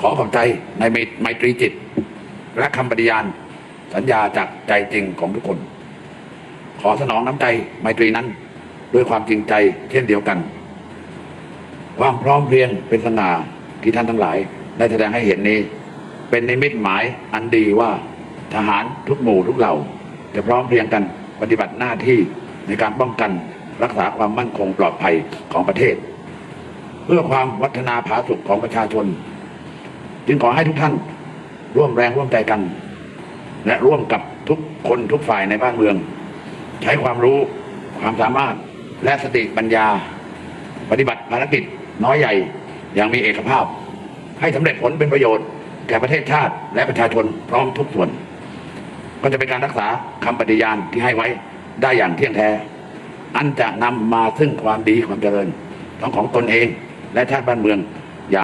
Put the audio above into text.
ขอขอบใจในไมตรีจิต และคำปฏิญาณ สัญญาจากใจจริงของทุกคน ขอสนองน้ำใจไมตรีนั้น ด้วยความจริงใจเช่นเดียวกันความพร้อมเพรียงเป็นสง่าที่ท่านทั้งหลาย ได้แสดงให้เห็นนี้ เป็นนิมิตหมายอันดีว่าทหารทุกหมู่ทุกเหล่า จะพร้อมเพรียงกันปฏิบัติหน้าที่ในการป้องกันรักษาความมั่นคงปลอดภัยของประเทศ เพื่อความวัฒนาผาสุกของประชาชน จึงขอให้ทุกท่าน ร่วมแรงร่วมใจกัน และร่วมกับทุกคนทุกฝ่ายในบ้านเมือง ใช้ความรู้ความสามารถและสติปัญญา ปฏิบัติภารกิจน้อยใหญ่อย่างมีเอกภาพ ให้สำเร็จผลเป็นประโยชน์แก่ประเทศชาติและประชาชนพร้อมทุกส่วน ก็จะเป็นการรักษาคำปฏิญาณที่ให้ไว้ได้อย่างเที่ยงแท้ อันจะนำมาซึ่งความดีความเจริญทั้งของตนเองและชาติบ้านเมือง